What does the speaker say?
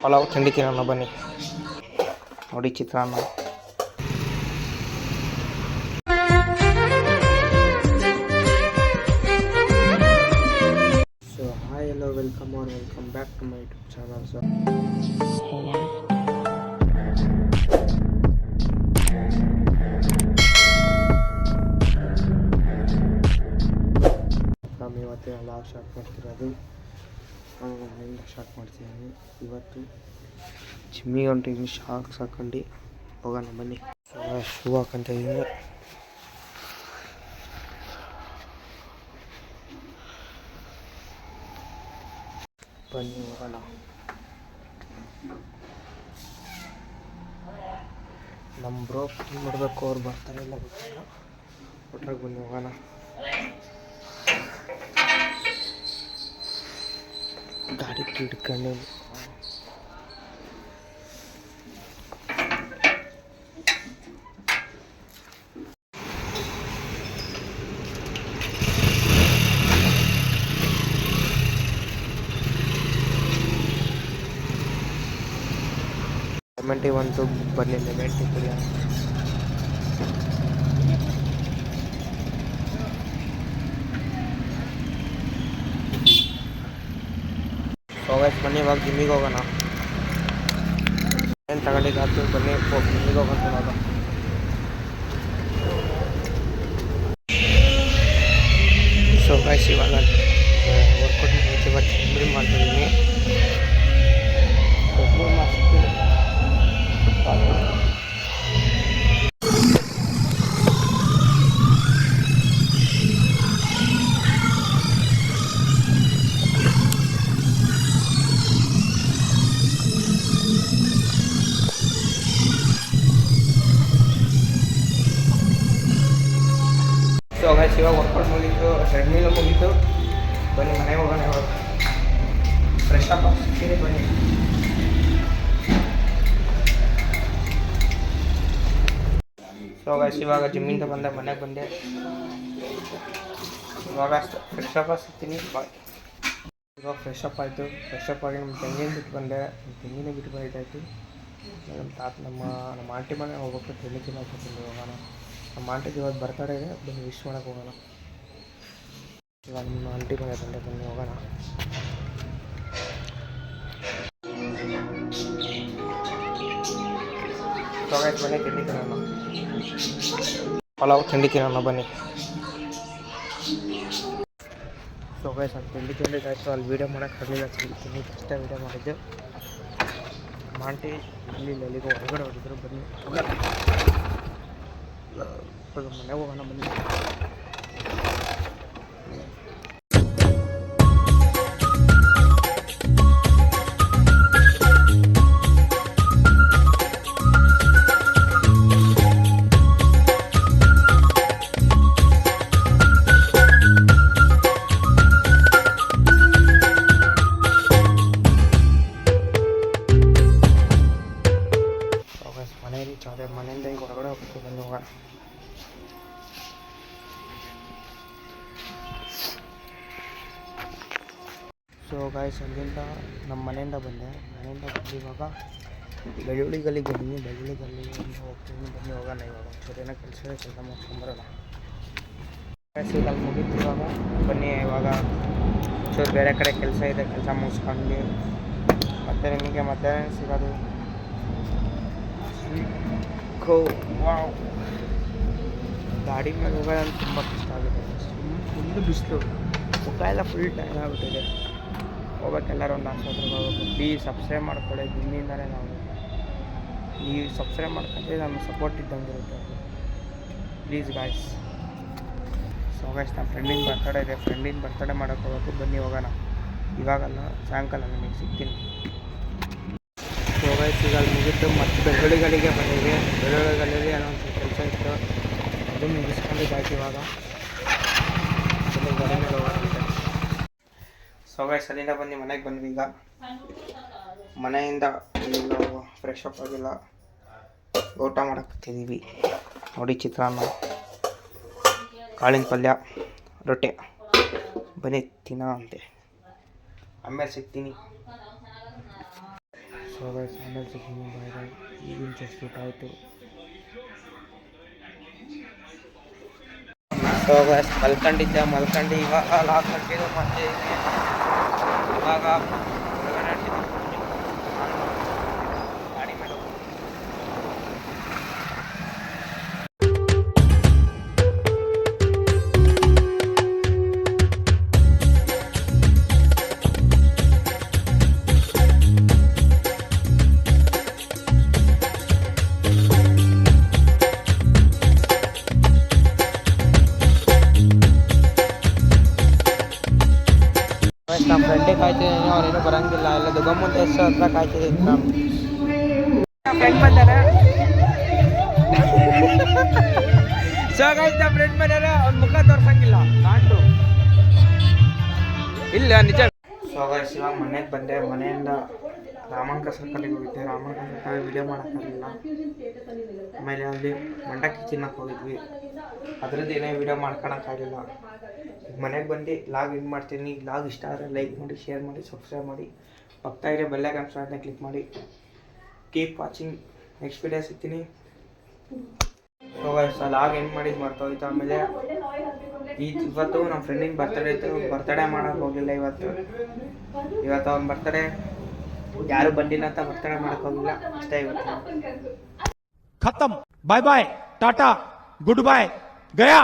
ಪಲಾವ್, ತಿಂಡಿ ತಿನ್ನೋಣ, ಬನ್ನಿ. ನೋಡಿ ಚಿತ್ರಾನ್ನ. So hi hello welcome or welcome back to my YouTube channel so ನಮ್ಮ ಇವತ್ತಿನ ಲಾಗ್ ಸ್ಟಾರ್ಟ್ ಮಾಡ್ತಿರೋದು. ಮನೆಯಿಂದ ಸ್ಟಾರ್ಟ್ ಮಾಡ್ತಿದ್ದೀನಿ ಇವತ್ತು ಜಿಮ್ಮಿಗೆ ಹೊಂಟಿದ್ದೀನಿ ಶಾಕ್ಸ್ ಹಾಕೊಂಡು ಹೋಗೋಣ, ಬನ್ನಿ. ಶೂ ಹಾಕೊಂತ ಇದ್ದೀನಿ. ಬನ್ನಿ, ಹೋಗೋಣ. ನಮ್ಮ ಬ್ರೋ ಮಾಡಬೇಕು, ಅವ್ರು ಬರ್ತಾರೆ ಇಲ್ಲ ಗೊತ್ತಿಲ್ಲ. ಒಟ್ರಾಗ ಬನ್ನಿ, ಹೋಗೋಣ. ಗಾಡಿ ಹಿಡ್ಕೊಂಡು ಲೆಮೆಂಟಿ ಒಂದು ಬನ್ನಿ ಲೆಮೆಂಟಿ ಕುಡಿಯೋಣ ಹೋಗೈತೆ ಬನ್ನಿ ಇವಾಗ ಜಿಮ್ಮಿಗೆ ಹೋಗೋಣ. ಏನು ತಗೊಂಡಿದ್ದು? ಬನ್ನಿ ಜಿಮ್ಮಿಗೆ ಹೋಗೋಣ ಇವಾಗ. ಸೊ ಗೈಸ್ ಇವಾಗ ವರ್ಕೌಟ್ ಮಾಡ್ತೀವಿ ಬಟ್ ಜಿಮ್ಮಿಂಗ್ ಮಾಡ್ತಿದ್ದೀನಿ ಇವಾಗ ವರ್ಕೌಟ್ ಮುಗೀತು ಟ್ರೆಡ್ಮಿಲ್ ಮುಗೀತು. ಬನ್ನಿ, ಮನೆಗೆ ಹೋಗೋಣ ಇವಾಗ. ಫ್ರೆಶ್ ಅಪ್ ಆಗ್ತೀನಿ ಬನ್ನಿ. ಸೊ ಗಾಯ್ಸ್ ಇವಾಗ ಜಿಮ್ಮಿಂದ ಬಂದೆ, ಮನೆಗೆ ಬಂದೆ. ಇವಾಗ ಫ್ರೆಶ್ ಅಪ್ ಸಿಗ್ತೀನಿ ಬಾಯ್ ಇವಾಗ ಫ್ರೆಶ್ ಅಪ್ ಆಯಿತು. ಫ್ರೆಶ್ ಅಪ್ ಆಗಿ ನಮ್ಮ ತೆಂಗಿನ ಬಿಟ್ಟು ಬಂದೆ. ನಮ್ಮ ತೆಂಗಿನ ಬಿಟ್ಟು ಬಂದಾಯಿತು ನಮ್ಮ ತಾತ, ನಮ್ಮ ನಮ್ಮ ಆಂಟಿ ಮನೆ ಹೋಗ್ಬೇಕು ತಿಂಡಿ ತಿನ್ನೋಕೆ ಹೋಗೋಣ. ನಮ್ಮ ಆಂಟಿಗೆ ಇವತ್ತು ಬರ್ತಡೇ ಇದೆ ಬನ್ನಿ ವಿಶ್ ಮಾಡೋಕೆ ಹೋಗೋಣ. ಇವಾಗ ನಿಮ್ಮ ಆಂಟಿ ಮನೆ ಬಂದೆ ಬನ್ನಿ, ಹೋಗೋಣ. ತೊಗೊಂಡು ಬನ್ನಿ ತಿಂಡಿ ತಿನ್ನೋಣ. ಪಲಾವ್, ತಿಂಡಿ ತಿನ್ನೋಣ, ಬನ್ನಿ. ಸೊ ಗೈಸ್ ಅದು ತಿಂಡಿ ತಿಂಡಿದ್ದಾಯಿತು ಅಲ್ಲಿ ವೀಡಿಯೋ ಮಾಡೋಕ್ಕೆ ಆಗಲಿಲ್ಲ. ತಿಂಡಿ ತಿಂಡಿ ಅಷ್ಟೇ ವೀಡಿಯೋ ಮಾಡಿದ್ದು. ಮಾಂಟಿ ಇಲ್ಲಿ ಎಲ್ಲಿಗೋ ಹೊರಗಡೆ ಹೋಗಿದ್ರು, ಬನ್ನಿ. ಹೋಗೋಣ ಇವಾಗ ಮನೆಗೆ ಹೋಗೋಣ ಬನ್ನಿ ಗೈಸ್ ಮನೆ ಆದ್ರೆ ಮನೆಯಿಂದ ಈಗ ಹೊರಗಡೆ ಹೋಗ್ತೀವಿ ಬಂದು ಹೋಗೋಣ ಸೊ ಗಾಯ್ಸ್ ಅಲ್ಲಿಂದ ನಮ್ಮ ಮನೆಯಿಂದ ಬಂದೆ. ಮನೆಯಿಂದ ಬಂದು ಇವಾಗ ಬೆಳ್ಳುಳ್ಳಿ ಗಲ್ಲಿಗೆ ಬಂದಿನಿ ಬೆಳ್ಳುಳ್ಳಿ ಗಲ್ಲಿಗೆ ಹೋಗ್ತೀನಿ ಬನ್ನಿ ಹೋಗೋಣ ಇವಾಗ. ಒಂಚೂರು ಏನೋ ಕೆಲಸ ಕೆಲಸ ಮಾಡ್ಕೊಂಬರೋಣ ಗಾಯ್ಸ್ ಈಗ ಅಲ್ಲಿ ಮುಗೀತು ಇವಾಗ ಬನ್ನಿ, ಇವಾಗ ಒಂಚೂರು ಬೇರೆ ಕಡೆ ಕೆಲಸ ಇದೆ, ಕೆಲಸ ಮುಗಿಸ್ಕೊಂಡು. ಮತ್ತೆ ನಿಮಗೆ ಮತ್ತೆ ಸಿಗೋದು. ಗೋ ವಾವ್ ಗಾಡಿ ಮೇಲೆ ಹೋಗೋದಂತ ತುಂಬ ಕಷ್ಟ ಆಗುತ್ತೆ. ಫುಲ್ಲು ಬಿಸಿಲು. ಮುಖ ಎಲ್ಲ ಫುಲ್ ಟೈಮ್ ಆಗಿಬಿಟ್ಟಿದೆ ಹೋಗ್ಬೇಕೆಲ್ಲರೂ ಒಂದು ಆಸ್ಪತ್ರೆಗೆ ಹೋಗ್ಬೇಕು. ಪ್ಲೀಸ್ ಸಬ್ಸ್ಕ್ರೈಬ್ ಮಾಡ್ಕೊಳ್ಳಿ. ಇಲ್ಲಿಂದಲೇ ನಾವು ನೀವು ಸಬ್ಸ್ಕ್ರೈಬ್ ಮಾಡ್ಕೊಂಡ್ರೆ ನಮಗೆ ಸಪೋರ್ಟ್ ಇದ್ದಂಗೆ ಇರುತ್ತೆ. ಪ್ಲೀಸ್ ಗಾಯ್ಸ್ ಸೊ ಗಾಯ್ಸ್ ನಮ್ಮ ಫ್ರೆಂಡಿನ ಬರ್ತಡೇ ಇದೆ. ಫ್ರೆಂಡಿನ ಬರ್ತಡೇ ಮಾಡೋಕ್ಕೆ ಹೋಗ್ಬೇಕು. ಬನ್ನಿ ಹೋಗೋಣ. ಇವಾಗಲ್ಲ ಸಾಯಂಕಾಲ ನಿಮಗೆ ಸಿಗ್ತೀನಿ. ಸೊ ಗೈಸ್ ಈಗ ಅಲ್ಲಿ ಮುಗಿತು ಮತ್ತು ಬೆಳ್ಳುಳ್ಳಿಗಳಿಗೆ ಬಂದಿದೆ ಬೆಳ್ಳುಳ್ಳಿಗಳಲ್ಲಿ ಒಂದು ಕೆಲಸ ಇತ್ತು. ಅದು ಇವಾಗ. ಗಾಡಿ ಮೇಲೆ ಹೋಗೋದಂತೆ ಸೊ ಗೈಸ್ ಅಲ್ಲಿಂದ ಬಂದು ಮನೆಗೆ ಬಂದ್ವಿ ಈಗ. ಮನೆಯಿಂದ ಫ್ರೆಶ್ ಅಪ್ ಆಗಿಲ್ಲ. ಊಟ ಮಾಡಕ್ಕಿದ್ದೀವಿ ನೋಡಿ ಚಿತ್ರಾನ್ನ. ಕಾಳಿನ ಪಲ್ಯ, ರೊಟ್ಟಿ. ಬನ್ನಿ ತಿನ್ನ ಅಂತೆ. ಆಮೇಲೆ ಸಿಗ್ತೀನಿ. ಸೊ ಗೈಸ್ ಆಮೇಲೆ ಸಿಗ್ತೀನಿ ಬಾಯ್ ಬಾಯ್. ಈಗಿನ ಚೆಸ್ಟ್ ಊಟ ಆಯಿತು. ಸೊ ಗೈಸ್ ಮಲ್ಕೊಂಡಿದ್ದೆ, ಮಲ್ಕೊಂಡು ಇವಾಗ ಲಾಕ್ ಹಾಕಿದ್ದು ಮತ್ತೆ ಇವಾಗ ಕಾಯ್ತಿದ್ದೀನಿ ಅವನೇನು ಬರಂಗಿಲ್ಲ. ಎಲ್ಲ ದುಗಮ್ಮಂತ ಎಷ್ಟು ಹತ್ರ ಕಾಯ್ತಿದ್ದೀನಿ ನಮ್ಮ ಫ್ರೆಂಡ್ ಬಂದಾರೆ. ಸೊ ಗೈಸ್ ನಮ್ಮ ಫ್ರೆಂಡ್ ಬಂದಾರೆ, ಅವ್ನ ಮುಖ ತೋರ್ಸಂಗಿಲ್ಲ. ಕಾಂಡು ಇಲ್ಲ, ನಿಜ. ಸೊ ಗೈಸ್ ಇವಾಗ ಮನೆಗೆ ಬಂದೆ. ಮನೆಯಿಂದ ರಾಮಂಕ ಸರ್ಕಲಿಗೆ ಹೋಗಿದ್ದೆ. ರಾಮಂಕ ಸರ್ಕಲ್ ವಿಡಿಯೋ ಮಾಡೋಕ್ಕಾಗಲಿಲ್ಲ. ಆಮೇಲೆ ಅಲ್ಲಿ ಮಂಡಕ್ಕಿ ತಿನ್ನಕ್ಕೆ ಹೋಗಿದ್ವಿ. ಅದ್ರದ್ದು ಏನೇ ವಿಡಿಯೋ ಮಾಡ್ಕೊಳಕ್ಕಾಗಲಿಲ್ಲ. ಮನೆಗೆ ಬಂದು, ಲಾಗ್ ಇನ್ ಮಾಡ್ತೀನಿ, ಲಾಗ್ ಇಷ್ಟ ಆದರೆ ಲೈಕ್ ಮಾಡಿ ಶೇರ್ ಮಾಡಿ ಸಬ್ಸ್ಕ್ರೈಬ್ ಮಾಡಿ ಪಕ್ಕದಲ್ಲಿ ಇರೋ ಬೆಲ್ಲೈಕನ್ ಸ್ಟಾರ್ಟ್ನ ಕ್ಲಿಕ್ ಮಾಡಿ. ಕೀಪ್ ವಾಚಿಂಗ್ ನೆಕ್ಸ್ಟ್ ವಿಡಿಯೋ ಸಿಗ್ತೀನಿ. ಸೊ ಲಾಗ್ ಇನ್ ಮಾಡಿದ್ದು ಮರ್ತೋಯ್ತು ಆಮೇಲೆ ಈ ಇವತ್ತು ನಮ್ಮ ಫ್ರೆಂಡಿನ ಬರ್ತಡೇ ಇತ್ತು. ಬರ್ತಡೇ ಮಾಡೋಕೆ ಹೋಗಿಲ್ಲ ಇವತ್ತು. ಇವತ್ತು ಅವ್ನು ಬರ್ತಡೇ ಯಾರು ಬಂದಿಲ್ಲ ಅಂತ ಬರ್ತಡೇ ಮಾಡಕ್ ಹೋಗಿಲ್ಲ ಅಷ್ಟೇ ಇವತ್ತು. ಖತಮ್. Bye bye tata good bye Gaya